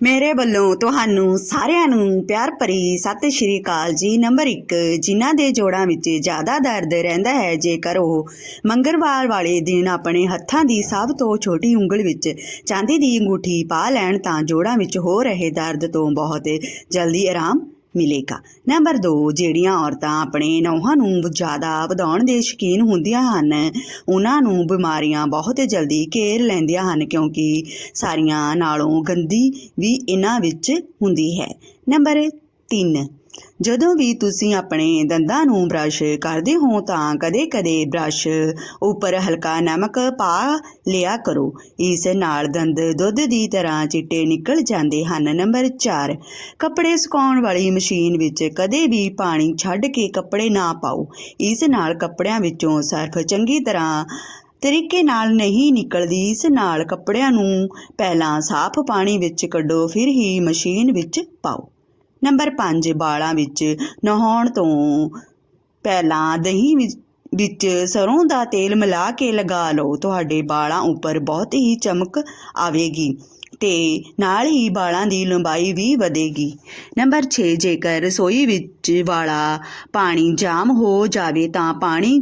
ਮੇਰੇ ਵੱਲੋਂ ਤੁਹਾਨੂੰ ਸਾਰਿਆਂ ਨੂੰ ਪਿਆਰ ਭਰੀ ਸਤਿ ਸ਼੍ਰੀ ਅਕਾਲ ਜੀ। ਨੰਬਰ 1 ਜਿਨ੍ਹਾਂ ਦੇ ਜੋੜਾਂ ਵਿੱਚ ਜ਼ਿਆਦਾ ਦਰਦ ਰਹਿੰਦਾ ਹੈ, ਜੇਕਰ ਉਹ ਮੰਗਲਵਾਰ ਵਾਲੇ ਦਿਨ ਆਪਣੇ ਹੱਥਾਂ ਦੀ ਸਭ ਤੋਂ ਛੋਟੀ ਉਂਗਲ ਵਿੱਚ ਚਾਂਦੀ ਦੀ ਅੰਗੂਠੀ ਪਾ ਲੈਣ ਤਾਂ ਜੋੜਾਂ ਵਿੱਚ ਹੋ ਰਹੇ ਦਰਦ ਤੋਂ ਬਹੁਤ ਜਲਦੀ ਆਰਾਮ ਮਿਲੇਗਾ। ਨੰਬਰ 2 ਜਿਹੜੀਆਂ ਔਰਤਾਂ ਆਪਣੇ ਨੌਹਾਂ ਨੂੰ ਜ਼ਿਆਦਾ ਵਧਾਉਣ ਦੇ ਸ਼ੌਕੀਨ ਹੁੰਦੀਆਂ ਹਨ, ਉਹਨਾਂ ਨੂੰ ਬਿਮਾਰੀਆਂ ਬਹੁਤ ਜਲਦੀ ਘੇਰ ਲੈਂਦੀਆਂ ਹਨ ਕਿਉਂਕਿ ਸਾਰੀਆਂ ਨਾਲੋਂ ਗੰਦੀ ਵੀ ਇਹਨਾਂ ਵਿੱਚ ਹੁੰਦੀ ਹੈ। ਨੰਬਰ 3 ਜਦੋਂ ਵੀ ਤੁਸੀਂ ਆਪਣੇ ਦੰਦਾਂ ਨੂੰ ਬ੍ਰਸ਼ ਕਰਦੇ ਹੋ ਤਾਂ ਕਦੇ-ਕਦੇ ਬ੍ਰਸ਼ ਉੱਪਰ ਹਲਕਾ ਨਮਕ ਪਾ ਲਿਆ ਕਰੋ। ਇਸ ਨਾਲ ਦੰਦ ਦੁੱਧ ਦੀ ਤਰ੍ਹਾਂ ਚਿੱਟੇ ਨਿਕਲ ਜਾਂਦੇ ਹਨ। ਨੰਬਰ 4 ਕੱਪੜੇ ਸੁਕਾਉਣ ਵਾਲੀ ਮਸ਼ੀਨ ਵਿੱਚ ਕਦੇ ਵੀ ਪਾਣੀ ਛੱਡ ਕੇ ਕੱਪੜੇ ਨਾ ਪਾਓ। ਇਸ ਨਾਲ ਕੱਪੜਿਆਂ ਵਿੱਚੋਂ ਸਰਫ ਚੰਗੀ ਤਰ੍ਹਾਂ ਤਰੀਕੇ ਨਾਲ ਨਹੀਂ ਨਿਕਲਦੀ। ਇਸ ਨਾਲ ਕੱਪੜਿਆਂ ਨੂੰ ਪਹਿਲਾਂ ਸਾਫ਼ ਪਾਣੀ ਵਿੱਚ ਕੱਢੋ, ਫਿਰ ਹੀ ਮਸ਼ੀਨ ਵਿੱਚ ਪਾਓ। ਨੰਬਰ 5 ਬਾਲਾਂ ਵਿੱਚ ਨਹਾਉਣ ਤੋਂ ਪਹਿਲਾਂ ਦਹੀਂ ਵਿੱਚ ਵਿੱਚ ਸਰੋਂ ਦਾ ਤੇਲ ਮਿਲਾ ਕੇ ਲਗਾ ਲਓ। ਤੁਹਾਡੇ ਬਾਲਾਂ ਉੱਪਰ ਬਹੁਤ ਹੀ ਚਮਕ ਆਵੇਗੀ। ਤੇ ਨਾਲ ਹੀ ਵਾਲਾਂ ਦੀ ਲੰਬਾਈ ਵੀ ਵਧੇਗੀ। ਨੰਬਰ 6 ਜੇਕਰ ਰਸੋਈ ਵਿੱਚ ਵਾਲਾ ਪਾਣੀ ਜਾਮ ਹੋ ਜਾਵੇ ਤਾਂ ਪਾਣੀ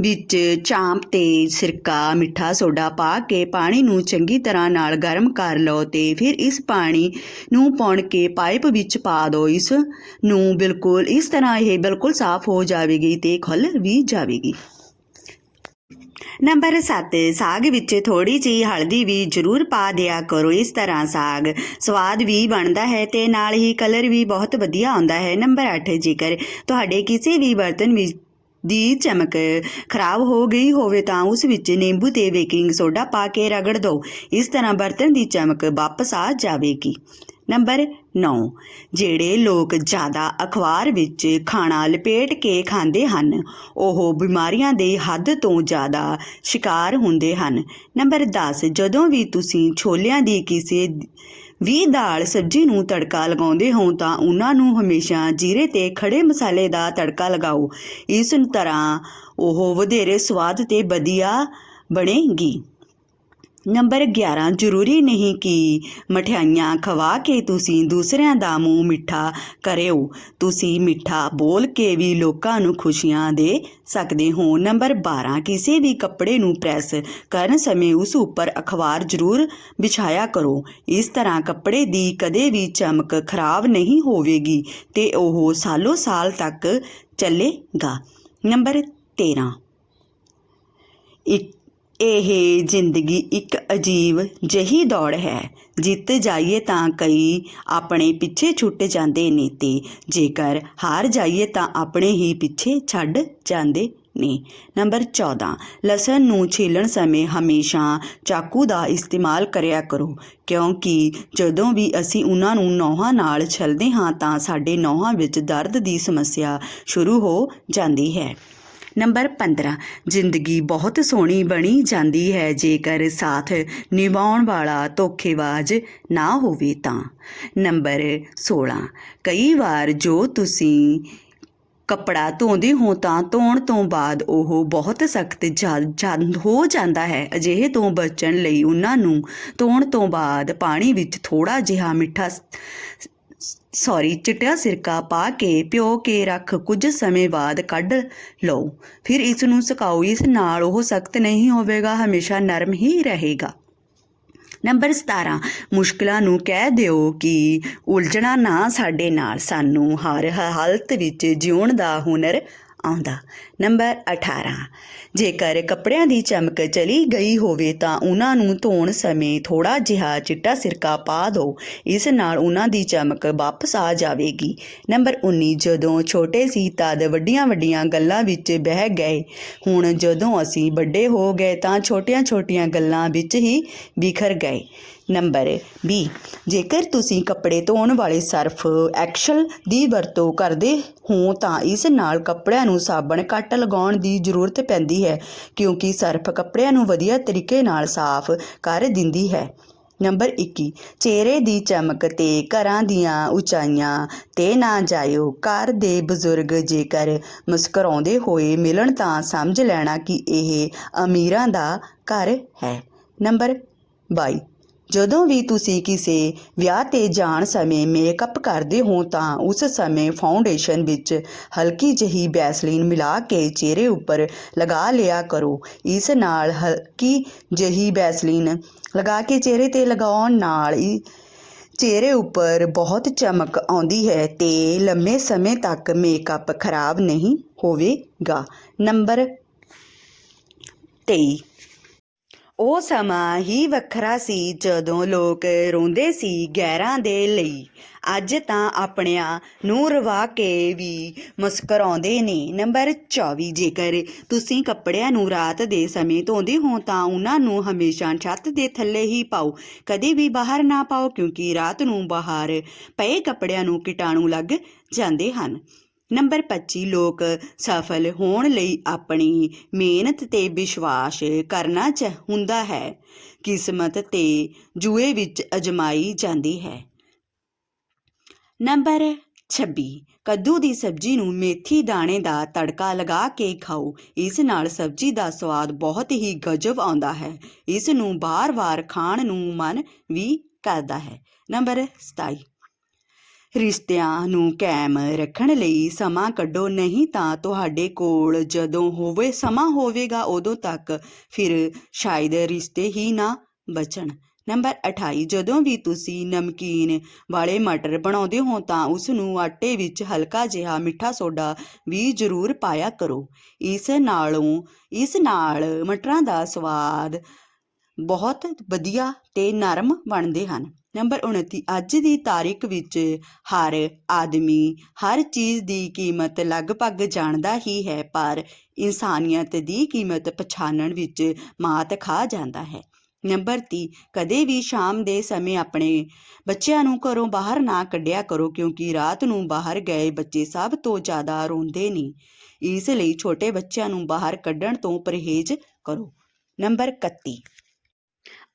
ਵਿੱਚ ਚਾਂਪ ਤੇ ਸਿਰਕਾ, ਮਿੱਠਾ ਸੋਡਾ ਪਾ ਕੇ ਪਾਣੀ ਨੂੰ ਚੰਗੀ ਤਰ੍ਹਾਂ ਨਾਲ ਗਰਮ ਕਰ ਲਓ ਤੇ ਫਿਰ ਇਸ ਪਾਣੀ ਨੂੰ ਪਾਉਣ ਕੇ ਪਾਈਪ ਵਿੱਚ ਪਾ ਦਿਓ। ਇਸ ਨੂੰ ਬਿਲਕੁਲ, ਇਸ ਤਰ੍ਹਾਂ ਇਹ ਬਿਲਕੁਲ ਸਾਫ਼ ਹੋ ਜਾਵੇਗੀ ਤੇ ਖੁੱਲ ਵੀ ਜਾਵੇਗੀ। ਨੰਬਰ 7 ਸਾਗ ਵਿੱਚ ਥੋੜੀ ਜਿਹੀ ਹਲਦੀ ਵੀ ਜ਼ਰੂਰ ਪਾ ਦਿਆ ਕਰੋ ਇਸ ਤਰ੍ਹਾਂ ਸਾਗ। ਸਵਾਦ ਵੀ ਬਣਦਾ ਹੈ ਤੇ ਨਾਲ ਹੀ ਕਲਰ ਵੀ ਬਹੁਤ ਵਧੀਆ ਆਉਂਦਾ ਹੈ। ਨੰਬਰ 8 ਜੇਕਰ, ਤੁਹਾਡੇ ਕਿਸੇ ਵੀ ਬਰਤਨ ਵਿੱਚ ਦੀ ਚਮਕ ਖਰਾਬ ਹੋ ਗਈ ਹੋਵੇ ਤਾਂ ਉਸ ਵਿੱਚ ਨਿੰਬੂ ਤੇ ਬੇਕਿੰਗ ਸੋਡਾ ਪਾ ਕੇ ਰਗੜ ਦਿਓ। ਇਸ ਤਰ੍ਹਾਂ ਬਰਤਨ ਦੀ ਚਮਕ ਵਾਪਸ ਆ ਜਾਵੇਗੀ। ਨੰਬਰ 9 ਜਿਹੜੇ ਲੋਕ ਜ਼ਿਆਦਾ ਅਖਬਾਰ ਵਿੱਚ ਖਾਣਾ ਲਪੇਟ ਕੇ ਖਾਂਦੇ ਹਨ, ਉਹ ਬਿਮਾਰੀਆਂ ਦੇ ਹੱਦ ਤੋਂ ਜ਼ਿਆਦਾ ਸ਼ਿਕਾਰ ਹੁੰਦੇ ਹਨ। ਨੰਬਰ 10 ਜਦੋਂ ਵੀ ਤੁਸੀਂ ਛੋਲਿਆਂ ਦੀ ਕਿਸੇ ਵੀ ਦਾਲ ਸਬਜ਼ੀ ਨੂੰ ਤੜਕਾ ਲਗਾਉਂਦੇ ਹੋ, ਤਾਂ ਉਹਨਾਂ ਨੂੰ ਹਮੇਸ਼ਾ ਜੀਰੇ ਤੇ ਖੜੇ ਮਸਾਲੇ ਦਾ ਤੜਕਾ ਲਗਾਓ। ਇਸ ਤਰ੍ਹਾਂ ਉਹ ਵਧੇਰੇ ਸਵਾਦ ਤੇ ਵਧੀਆ ਬਣੇਗੀ। ਨੰਬਰ 11 ਜ਼ਰੂਰੀ ਨਹੀਂ ਕਿ ਮਠਿਆਈਆਂ ਖਵਾ ਕੇ ਤੁਸੀਂ ਦੂਸਰਿਆਂ ਦਾ ਮੂੰਹ ਮਿੱਠਾ ਕਰਿਓ। ਤੁਸੀਂ ਮਿੱਠਾ ਬੋਲ ਕੇ ਵੀ ਲੋਕਾਂ ਨੂੰ ਖੁਸ਼ੀਆਂ ਦੇ ਸਕਦੇ ਹੋ। ਨੰਬਰ 12 ਕਿਸੇ ਵੀ ਕੱਪੜੇ ਨੂੰ ਪ੍ਰੈਸ ਕਰਨ ਸਮੇਂ ਉਸ ਉੱਪਰ ਅਖਬਾਰ ਜ਼ਰੂਰ ਵਿਛਾਇਆ ਕਰੋ। ਇਸ ਤਰ੍ਹਾਂ ਕੱਪੜੇ ਦੀ ਕਦੇ ਵੀ ਚਮਕ ਖਰਾਬ ਨਹੀਂ ਹੋਵੇਗੀ ਤੇ ਉਹ ਸਾਲੋ ਸਾਲ ਤੱਕ ਚੱਲੇਗਾ। ਨੰਬਰ 13 ਇੱਕ ਇਹ ਜ਼ਿੰਦਗੀ ਇੱਕ ਅਜੀਬ ਜਹੀ ਦੌੜ ਹੈ। ਜਿੱਤ ਜਾਈਏ ਤਾਂ ਕਈ ਆਪਣੇ ਪਿੱਛੇ ਛੁੱਟ ਜਾਂਦੇ ਨੇ ਤੇ ਜੇਕਰ ਹਾਰ ਜਾਈਏ ਤਾਂ ਆਪਣੇ ਹੀ ਪਿੱਛੇ ਛੱਡ ਜਾਂਦੇ ਨੇ। ਨੰਬਰ 14 ਲਸਣ ਨੂੰ ਛਿੱਲਣ ਸਮੇਂ ਹਮੇਸ਼ਾ ਚਾਕੂ ਦਾ ਇਸਤੇਮਾਲ ਕਰਿਆ ਕਰੋ। ਕਿਉਂਕਿ ਜਦੋਂ ਵੀ ਅਸੀਂ ਉਹਨਾਂ ਨੂੰ ਨੌਹਾਂ ਨਾਲ ਛਲਦੇ ਹਾਂ ਤਾਂ ਸਾਡੇ ਨੌਹਾਂ ਵਿੱਚ ਦਰਦ ਦੀ ਸਮੱਸਿਆ ਸ਼ੁਰੂ ਹੋ ਜਾਂਦੀ ਹੈ। ਨੰਬਰ 15 ਜ਼ਿੰਦਗੀ ਬਹੁਤ ਸੋਹਣੀ ਬਣੀ ਜਾਂਦੀ ਹੈ, ਜੇਕਰ ਸਾਥ ਨਿਭਾਉਣ ਵਾਲਾ ਧੋਖੇਬਾਜ਼ ਨਾ ਹੋਵੇ ਤਾਂ। ਨੰਬਰ 16 ਕਈ ਵਾਰ ਜੋ ਤੁਸੀਂ ਕੱਪੜਾ ਧੋਂਦੇ ਹੋ ਤਾਂ ਧੋਣ ਤੋਂ ਬਾਅਦ ਉਹ ਬਹੁਤ ਸਖਤ ਹੋ ਜਾਂਦਾ ਹੈ। ਅਜਿਹੇ ਤੋਂ ਬਚਣ ਲਈ ਉਹਨਾਂ ਨੂੰ ਧੋਣ ਤੋਂ ਬਾਅਦ ਪਾਣੀ ਵਿੱਚ ਥੋੜਾ ਜਿਹਾ ਮਿੱਠਾ ਸੌਰੀ, ਚਿੱਟਾ ਸਿਰਕਾ ਪਾ ਕੇ ਪਿਓ ਕੇ ਰੱਖ, ਕੁਝ ਸਮੇਂ ਬਾਅਦ ਕੱਢ ਲਓ। ਫਿਰ ਇਸ ਨੂੰ ਸੁਕਾਓ। ਇਸ ਨਾਲ ਉਹ ਸਖਤ ਨਹੀਂ ਹੋਵੇਗਾ, ਹਮੇਸ਼ਾ ਨਰਮ ਹੀ ਰਹੇਗਾ। ਨੰਬਰ 17 ਮੁਸ਼ਕਲਾਂ ਨੂੰ ਕਹਿ ਦਿਓ ਕਿ ਉਲਝਣਾ ਨਾ ਸਾਡੇ ਨਾਲ। ਸਾਨੂੰ ਹਰ ਹਾਲਤ ਵਿੱਚ ਜਿਉਣ ਦਾ ਹੁਨਰ ਆਉਂਦਾ। ਨੰਬਰ 18 ਜੇਕਰ ਕੱਪੜਿਆਂ ਦੀ ਚਮਕ ਚਲੀ ਗਈ ਹੋਵੇ ਤਾਂ ਉਹਨਾਂ ਨੂੰ ਧੋਣ ਸਮੇਂ ਥੋੜਾ ਜਿਹਾ ਚਿੱਟਾ ਸਿਰਕਾ ਪਾ ਦਿਓ। ਇਸ ਨਾਲ ਉਹਨਾਂ ਦੀ ਚਮਕ ਵਾਪਸ ਆ ਜਾਵੇਗੀ। ਨੰਬਰ 19 ਜਦੋਂ ਛੋਟੇ ਸੀ ਤਦ ਵੱਡੀਆਂ-ਵੱਡੀਆਂ ਗੱਲਾਂ ਵਿੱਚ ਬਹਿ ਗਏ। ਹੁਣ ਜਦੋਂ ਅਸੀਂ ਵੱਡੇ ਹੋ ਗਏ ਤਾਂ ਛੋਟੀਆਂ-ਛੋਟੀਆਂ ਗੱਲਾਂ ਵਿੱਚ ਹੀ ਬਿਖਰ ਗਏ। ਨੰਬਰ 20 ਜੇਕਰ ਤੁਸੀਂ ਕੱਪੜੇ ਧੋਣ ਵਾਲੇ ਸਰਫ ਐਕਸਲ ਦੀ ਵਰਤੋਂ ਕਰਦੇ ਹੋ ਤਾਂ ਇਸ ਨਾਲ ਕੱਪੜਿਆਂ ਨੂੰ ਸਾਬਣ ਘੱਟ ਲਗਾਉਣ ਦੀ ਜ਼ਰੂਰਤ ਪੈਂਦੀ ਹੈ, ਕਿਉਂਕਿ ਸਰਫ ਕੱਪੜਿਆਂ ਨੂੰ ਵਧੀਆ ਤਰੀਕੇ ਨਾਲ ਸਾਫ਼ ਕਰ ਦਿੰਦੀ ਹੈ। ਨੰਬਰ 21 ਚਿਹਰੇ ਦੀ ਚਮਕ ਤੇ ਘਰਾਂ ਦੀਆਂ ਉਚਾਈਆਂ ਤੇ ਨਾ ਜਾਇਓ। ਘਰ ਦੇ ਬਜ਼ੁਰਗ ਜੇਕਰ ਮੁਸਕਰਾਉਂਦੇ ਹੋਏ ਮਿਲਣ ਤਾਂ ਸਮਝ ਲੈਣਾ ਕਿ ਇਹ ਅਮੀਰਾਂ ਦਾ ਘਰ ਹੈ। ਨੰਬਰ 22 ਜਦੋਂ ਵੀ ਤੁਸੀਂ ਕਿਸੇ ਵਿਆਹ ਤੇ ਜਾਣ ਸਮੇਂ ਮੇਕਅਪ ਕਰਦੇ ਹੋ ਤਾਂ ਉਸ ਸਮੇਂ ਫਾਊਂਡੇਸ਼ਨ ਵਿੱਚ ਹਲਕੀ ਜਿਹੀ ਬੈਸਲੀਨ ਮਿਲਾ ਕੇ ਚਿਹਰੇ ਉੱਪਰ ਲਗਾ ਲਿਆ ਕਰੋ। ਇਸ ਨਾਲ ਹਲਕੀ ਜਿਹੀ ਬੈਸਲੀਨ ਲਗਾ ਕੇ ਚਿਹਰੇ ਤੇ ਲਗਾਉਣ ਨਾਲ ਚਿਹਰੇ ਉੱਪਰ ਬਹੁਤ ਚਮਕ ਆਉਂਦੀ ਹੈ ਤੇ ਲੰਮੇ ਸਮੇਂ ਤੱਕ ਮੇਕਅਪ ਖਰਾਬ ਨਹੀਂ ਹੋਵੇਗਾ। ਨੰਬਰ 23 ਉਹ ਸਮਾਂ ਹੀ ਵੱਖਰਾ ਸੀ ਜਦੋਂ ਲੋਕ ਰੋਂਦੇ ਸੀ ਗੈਰਾਂ ਦੇ ਲਈ। ਅੱਜ ਤਾਂ ਆਪਣਿਆਂ ਨੂੰ ਰਵਾ ਕੇ ਵੀ ਮੁਸਕਰਾਉਂਦੇ ਨੇ। ਨੰਬਰ 24 ਜੇਕਰ ਤੁਸੀਂ ਕੱਪੜਿਆਂ ਨੂੰ ਰਾਤ ਦੇ ਸਮੇਂ ਧੋਂਦੇ ਹੋ ਤਾਂ ਉਹਨਾਂ ਨੂੰ ਹਮੇਸ਼ਾ ਛੱਤ ਦੇ ਥੱਲੇ ਹੀ ਪਾਓ। ਕਦੇ ਵੀ ਬਾਹਰ ਨਾ ਪਾਓ ਕਿਉਂਕਿ ਰਾਤ ਨੂੰ ਬਾਹਰ ਪਏ ਕੱਪੜਿਆਂ ਨੂੰ ਕੀਟਾਣੂ ਲੱਗ ਜਾਂਦੇ ਹਨ। ਨੰਬਰ 25 ਲੋਕ ਸਫਲ ਹੋਣ ਲਈ ਆਪਣੀ ਮਿਹਨਤ ਤੇ ਵਿਸ਼ਵਾਸ ਕਰਨਾ ਹੁੰਦਾ ਹੈ। ਕਿਸਮਤ ਤੇ ਜੂਏ ਵਿੱਚ ਅਜਮਾਈ ਜਾਂਦੀ ਹੈ। ਨੰਬਰ 26 ਕੱਦੂ ਦੀ ਸਬਜ਼ੀ ਨੂੰ ਮੇਥੀ ਦਾਣੇ ਦਾ ਤੜਕਾ ਲਗਾ ਕੇ ਖਾਓ। ਇਸ ਨਾਲ ਸਬਜ਼ੀ ਦਾ ਸਵਾਦ ਬਹੁਤ ਹੀ ਗਜਬ ਆਉਂਦਾ ਹੈ। ਇਸ ਨੂੰ ਬਾਰ-ਬਾਰ ਖਾਣ ਨੂੰ ਮਨ ਵੀ ਕਰਦਾ ਹੈ। ਨੰਬਰ 27 ਰਿਸ਼ਤਿਆਂ ਨੂੰ ਕਾਇਮ ਰੱਖਣ ਲਈ ਸਮਾਂ ਕੱਢੋ। ਨਹੀਂ ਤਾਂ ਤੁਹਾਡੇ ਕੋਲ ਜਦੋਂ ਹੋਵੇ, ਸਮਾਂ ਹੋਵੇਗਾ, ਉਦੋਂ ਤੱਕ ਫਿਰ ਸ਼ਾਇਦ ਰਿਸ਼ਤੇ ਹੀ ਨਾ ਬਚਣ। ਨੰਬਰ 28 ਜਦੋਂ ਵੀ ਤੁਸੀਂ ਨਮਕੀਨ ਵਾਲੇ ਮਟਰ ਬਣਾਉਂਦੇ ਹੋ ਤਾਂ ਉਸ ਨੂੰ ਆਟੇ ਵਿੱਚ ਹਲਕਾ ਜਿਹਾ ਮਿੱਠਾ ਸੋਡਾ ਵੀ ਜ਼ਰੂਰ ਪਾਇਆ ਕਰੋ। ਇਸ ਨਾਲੋਂ, ਇਸ ਨਾਲ ਮਟਰਾਂ ਦਾ ਸਵਾਦ ਬਹੁਤ ਵਧੀਆ ਤੇ ਨਰਮ ਬਣਦੇ ਹਨ। ਨੰਬਰ 29 ਅੱਜ ਦੀ ਤਾਰੀਖ ਵਿੱਚ ਹਰ ਆਦਮੀ ਹਰ ਚੀਜ਼ ਦੀ ਕੀਮਤ ਲਗਭਗ ਜਾਣਦਾ ਹੀ ਹੈ, ਪਰ ਇਨਸਾਨੀਅਤ ਦੀ ਕੀਮਤ ਪਛਾਣਨ ਵਿੱਚ ਮਾਤ ਖਾ ਜਾਂਦਾ ਹੈ। ਨੰਬਰ 30 ਕਦੇ ਵੀ ਸ਼ਾਮ ਦੇ ਸਮੇਂ ਆਪਣੇ ਬੱਚਿਆਂ ਨੂੰ ਘਰੋਂ ਬਾਹਰ ਨਾ ਕੱਢਿਆ ਕਰੋ, ਕਿਉਂਕਿ ਰਾਤ ਨੂੰ ਬਾਹਰ ਗਏ ਬੱਚੇ ਸਭ ਤੋਂ ਜ਼ਿਆਦਾ ਰੋਂਦੇ ਨੇ। ਇਸ ਲਈ ਛੋਟੇ ਬੱਚਿਆਂ ਨੂੰ ਬਾਹਰ ਕੱਢਣ ਤੋਂ ਪਰਹੇਜ਼ ਕਰੋ। ਨੰਬਰ 31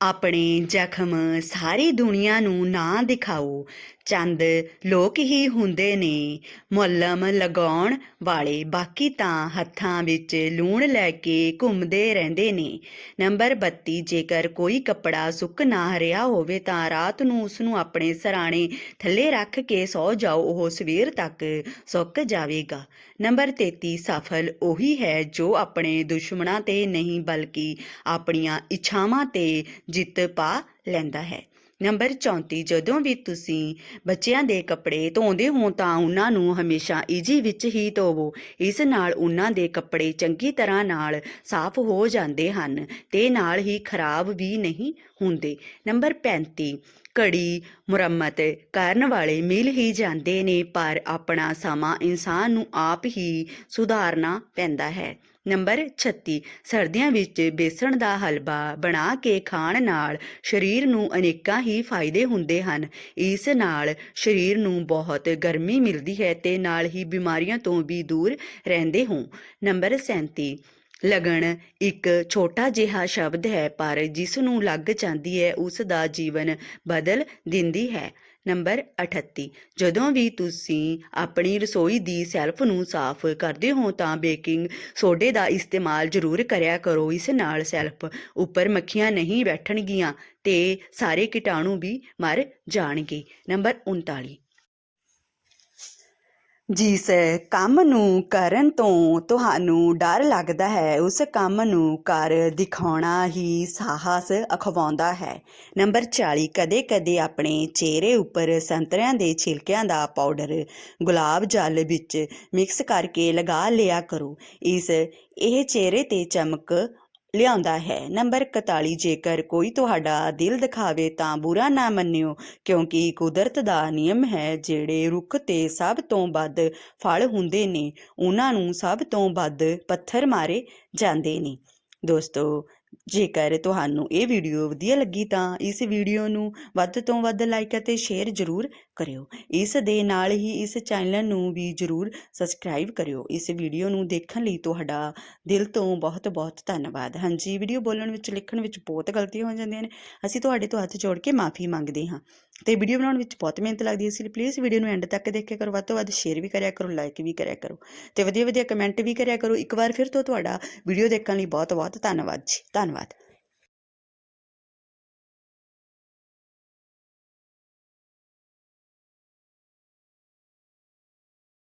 ਆਪਣੇ ਜ਼ਖਮ ਸਾਰੀ ਦੁਨੀਆ ਨੂੰ ਨਾ ਦਿਖਾਓ। ਚੰਦ ਲੋਕ ਹੀ ਹੁੰਦੇ ਨੇ। ਮੁਅੱਲਮ ਲਗਾਉਣ ਵਾਲੇ ਬਾਕੀ ਤਾਂ ਹੱਥਾਂ ਵਿੱਚ ਲੂਣ ਲੈ ਕੇ ਘੁੰਮਦੇ ਰਹਿੰਦੇ ਨੇ। ਨੰਬਰ 32 ਜੇਕਰ ਕੋਈ ਕੱਪੜਾ ਸੁੱਕ ਨਾ ਰਿਹਾ ਹੋਵੇ ਤਾਂ ਰਾਤ ਨੂੰ ਉਸ ਨੂੰ ਆਪਣੇ ਸਰਾਣੇ ਥੱਲੇ ਰੱਖ ਕੇ ਸੌ ਜਾਓ, ਉਹ ਸਵੇਰ ਤੱਕ ਸੁੱਕ ਜਾਵੇਗਾ। ਨੰਬਰ 33 ਸਫਲ ਉਹੀ ਹੈ ਜੋ ਆਪਣੇ ਦੁਸ਼ਮਣਾਂ ਤੇ ਨਹੀਂ, ਬਲਕਿ ਆਪਣੀਆਂ ਇੱਛਾਵਾਂ ਤੇ ਜਿੱਤ ਪਾ ਲੈਂਦਾ ਹੈ। ਨੰਬਰ 34 ਜਦੋਂ ਵੀ ਤੁਸੀਂ ਬੱਚਿਆਂ ਦੇ ਕੱਪੜੇ ਧੋਂਦੇ ਹੋ ਤਾਂ ਉਹਨਾਂ ਨੂੰ ਹਮੇਸ਼ਾ ਈਜੀ ਵਿੱਚ ਹੀ ਧੋਵੋ। ਇਸ ਨਾਲ ਉਹਨਾਂ ਦੇ ਕੱਪੜੇ ਚੰਗੀ ਤਰ੍ਹਾਂ ਨਾਲ ਸਾਫ਼ ਹੋ ਜਾਂਦੇ ਹਨ ਤੇ ਨਾਲ ਹੀ ਖਰਾਬ ਵੀ ਨਹੀਂ ਹੁੰਦੇ। ਨੰਬਰ 35 ਘੜੀ ਮੁਰੰਮਤ ਕਰਨ ਵਾਲੇ ਮਿਲ ਹੀ ਜਾਂਦੇ ਨੇ ਪਰ ਆਪਣਾ ਸਮਾਂ ਇਨਸਾਨ ਨੂੰ ਆਪ ਹੀ ਸੁਧਾਰਨਾ ਪੈਂਦਾ ਹੈ। ਨੰਬਰ 36 ਸਰਦੀਆਂ ਵਿੱਚ ਬੇਸਣ ਦਾ ਹਲਵਾ ਬਣਾ ਕੇ ਖਾਣ ਨਾਲ ਸਰੀਰ ਨੂੰ ਅਨੇਕਾਂ ਹੀ ਫਾਇਦੇ ਹੁੰਦੇ ਹਨ। ਇਸ ਨਾਲ ਸਰੀਰ ਨੂੰ ਬਹੁਤ ਗਰਮੀ ਮਿਲਦੀ ਹੈ ਤੇ ਨਾਲ ਹੀ ਬਿਮਾਰੀਆਂ ਤੋਂ ਵੀ ਦੂਰ ਰਹਿੰਦੇ ਹੋ। ਨੰਬਰ 37 ਲਗਨ ਇੱਕ ਛੋਟਾ ਜਿਹਾ ਸ਼ਬਦ ਹੈ, ਪਰ ਜਿਸ ਨੂੰ ਲੱਗ ਜਾਂਦੀ ਹੈ, ਉਸ ਦਾ ਜੀਵਨ ਬਦਲ ਦਿੰਦੀ ਹੈ। ਨੰਬਰ 38 ਜਦੋਂ ਵੀ ਤੁਸੀਂ ਆਪਣੀ ਰਸੋਈ ਦੀ ਸੈਲਫ ਨੂੰ ਸਾਫ਼ ਕਰਦੇ ਹੋ, ਤਾਂ ਬੇਕਿੰਗ ਸੋਡੇ ਦਾ ਇਸਤੇਮਾਲ ਜ਼ਰੂਰ ਕਰਿਆ ਕਰੋ। ਇਸ ਨਾਲ ਸੈਲਫ ਉੱਪਰ ਮੱਖੀਆਂ ਨਹੀਂ ਬੈਠਣਗੀਆਂ ਤੇ ਸਾਰੇ ਕੀਟਾਣੂ ਵੀ ਮਰ ਜਾਣਗੇ। ਨੰਬਰ 39 ਜਿਸ ਕੰਮ ਨੂੰ ਕਰਨ ਤੋਂ ਤੁਹਾਨੂੰ ਡਰ ਲੱਗਦਾ ਹੈ, ਉਸ ਕੰਮ ਨੂੰ ਕਰ ਦਿਖਾਉਣਾ ਹੀ ਸਾਹਸ ਅਖਵਾਉਂਦਾ ਹੈ। ਨੰਬਰ 40 ਕਦੇ-ਕਦੇ ਆਪਣੇ ਚਿਹਰੇ ਉੱਪਰ ਸੰਤਰਿਆਂ ਦੇ ਛਿਲਕਿਆਂ ਦਾ ਪਾਊਡਰ ਗੁਲਾਬ ਜਲ ਵਿੱਚ ਮਿਕਸ ਕਰਕੇ ਲਗਾ ਲਿਆ ਕਰੋ। ਇਸ, ਇਹ ਚਿਹਰੇ ਤੇ ਚਮਕ ਲਿਆਉਂਦਾ ਹੈ। ਨੰਬਰ 41 ਜੇਕਰ ਕੋਈ ਤੁਹਾਡਾ ਦਿਲ ਦਿਖਾਵੇ ਤਾਂ ਬੁਰਾ ਨਾ ਮੰਨਿਓ, ਕਿਉਂਕਿ ਕੁਦਰਤ ਦਾ ਨਿਯਮ ਹੈ, ਜਿਹੜੇ ਰੁੱਖ ਤੇ ਸਭ ਤੋਂ ਵੱਧ ਫਲ ਹੁੰਦੇ ਨੇ, ਉਹਨਾਂ ਨੂੰ ਸਭ ਤੋਂ ਵੱਧ ਪੱਥਰ ਮਾਰੇ ਜਾਂਦੇ ਨੇ। ਦੋਸਤੋ ਜੇਕਰ ਤੁਹਾਨੂੰ ਇਹ ਵੀਡੀਓ ਵਧੀਆ ਲੱਗੀ ਤਾਂ ਇਸ ਵੀਡੀਓ ਨੂੰ ਵੱਧ ਤੋਂ ਵੱਧ ਲਾਈਕ ਅਤੇ ਸ਼ੇਅਰ ਜ਼ਰੂਰ ਕਰਿਓ। ਇਸ ਦੇ ਨਾਲ ਹੀ ਇਸ ਚੈਨਲ ਨੂੰ ਵੀ ਜ਼ਰੂਰ ਸਬਸਕ੍ਰਾਈਬ ਕਰਿਓ। ਇਸ ਵੀਡੀਓ ਨੂੰ ਦੇਖਣ ਲਈ ਤੁਹਾਡਾ ਦਿਲ ਤੋਂ ਬਹੁਤ ਬਹੁਤ ਧੰਨਵਾਦ। ਹਾਂਜੀ ਵੀਡੀਓ ਬੋਲਣ ਵਿੱਚ, ਲਿਖਣ ਵਿੱਚ ਬਹੁਤ ਗਲਤੀਆਂ ਹੋ ਜਾਂਦੀਆਂ ਨੇ। ਅਸੀਂ ਤੁਹਾਡੇ ਤੋਂ ਹੱਥ ਜੋੜ ਕੇ ਮਾਫੀ ਮੰਗਦੇ ਹਾਂ। ਤੇ ਵੀਡੀਓ ਬਣਾਉਣ ਵਿੱਚ ਬਹੁਤ ਮਿਹਨਤ ਲੱਗਦੀ ਹੈ। ਇਸ ਲਈ ਪਲੀਜ਼ ਵੀਡੀਓ ਨੂੰ ਐਂਡ ਤੱਕ ਦੇਖਿਆ ਕਰੋ। ਵੱਧ ਤੋਂ ਵੱਧ ਸ਼ੇਅਰ ਵੀ ਕਰਿਆ ਕਰੋ ਲਾਈਕ ਵੀ ਕਰਿਆ ਕਰੋ। ਤੇ ਵਧੀਆ ਵਧੀਆ ਕਮੈਂਟ ਵੀ ਕਰਿਆ ਕਰੋ। ਇੱਕ ਵਾਰ ਫਿਰ ਤੋਂ ਤੁਹਾਡਾ ਵੀਡੀਓ ਦੇਖਣ ਲਈ ਬਹੁਤ ਬਹੁਤ ਧੰਨਵਾਦ ਜੀ। ਧੰਨਵਾਦ। folyamat.